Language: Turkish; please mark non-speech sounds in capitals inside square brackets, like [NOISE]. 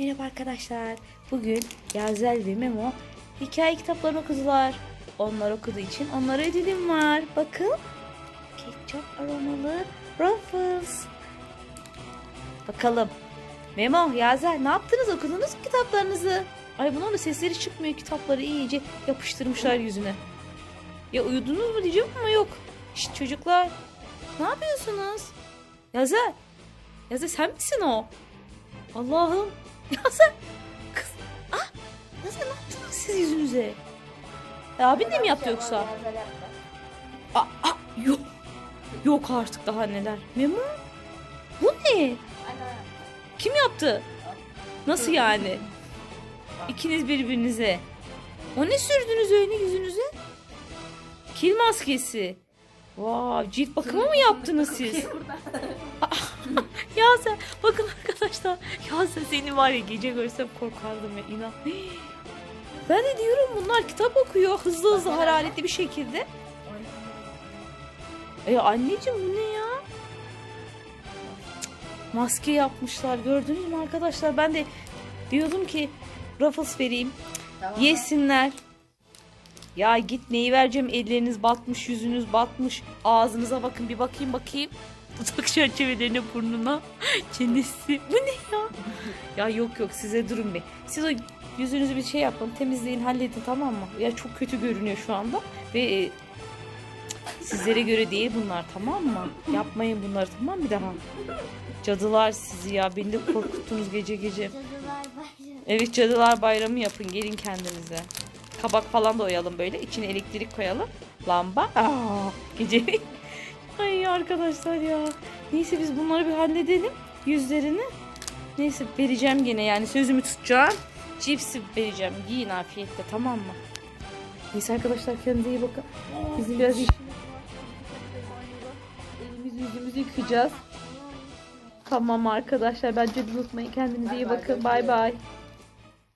Merhaba arkadaşlar. Bugün Yazel ve Memo hikaye kitaplarını okudular. Onlar okuduğu için onlara ödülüm var. Bakın. Ketçap aromalı Ruffles. Bakalım. Memo, Yazel ne yaptınız? Okudunuz mu kitaplarınızı? Ay bunların da sesleri çıkmıyor. Kitapları iyice yapıştırmışlar yüzüne. Ya uyudunuz mu diyeceğim ama yok. Şşt çocuklar. Ne yapıyorsunuz? Yazel. Yazel sen misin o? Allah'ım. Yazel. Kız. Ah. Yazel ne yaptınız siz yüzünüze? E, abin de mi yaptı yoksa? Aa, aa, yok. Yok artık daha neler. Memo. Bu ne? Kim yaptı? Nasıl yani? İkiniz birbirinize. O ne sürdünüz öyle yüzünüze? Kil maskesi. Vay cilt bakımı mı yaptınız siz? [LAUGHS] ya sen bakın arkadaşlar. Ya sen seni var ya gece görsem korkardım ya inan. Ben de diyorum bunlar kitap okuyor hızlı hızlı hararetli bir şekilde. E anneciğim bu ne ya? Cık, Maske yapmışlar gördünüz mü arkadaşlar? Ben de diyordum ki Ruffles vereyim. Yesinler. Ya git neyi vereceğim elleriniz batmış yüzünüz batmış ağzınıza bakın bir bakayım bakayım dudak çerçevelerine burnuna. [LAUGHS] Çenesi. Bu ne ya? Ya yok yok. Size durun bir siz o yüzünüzü bir şey yapın temizleyin halledin tamam mı? Ya çok kötü görünüyor şu anda. Ve e, sizlere göre değil bunlar tamam mı? Yapmayın bunları tamam mı? Bir daha. Cadılar sizi ya. Beni de korkuttunuz gece gece. Evet cadılar bayramı yapın. Gelin kendinize. Kabak falan da oyalım böyle. içine elektrik koyalım. Lamba. Aa, gece. Ay arkadaşlar ya. Neyse biz bunları bir halledelim. Yüzlerini. Neyse vereceğim gene yani sözümü tutacağım. Cipsi vereceğim. Giyin afiyetle tamam mı? Neyse arkadaşlar kendinize iyi bakın. Bizim biraz işimiz. Elimizi yüzümüzü yıkayacağız. Tamam arkadaşlar bence unutmayın kendinize iyi bakın. Bay bay.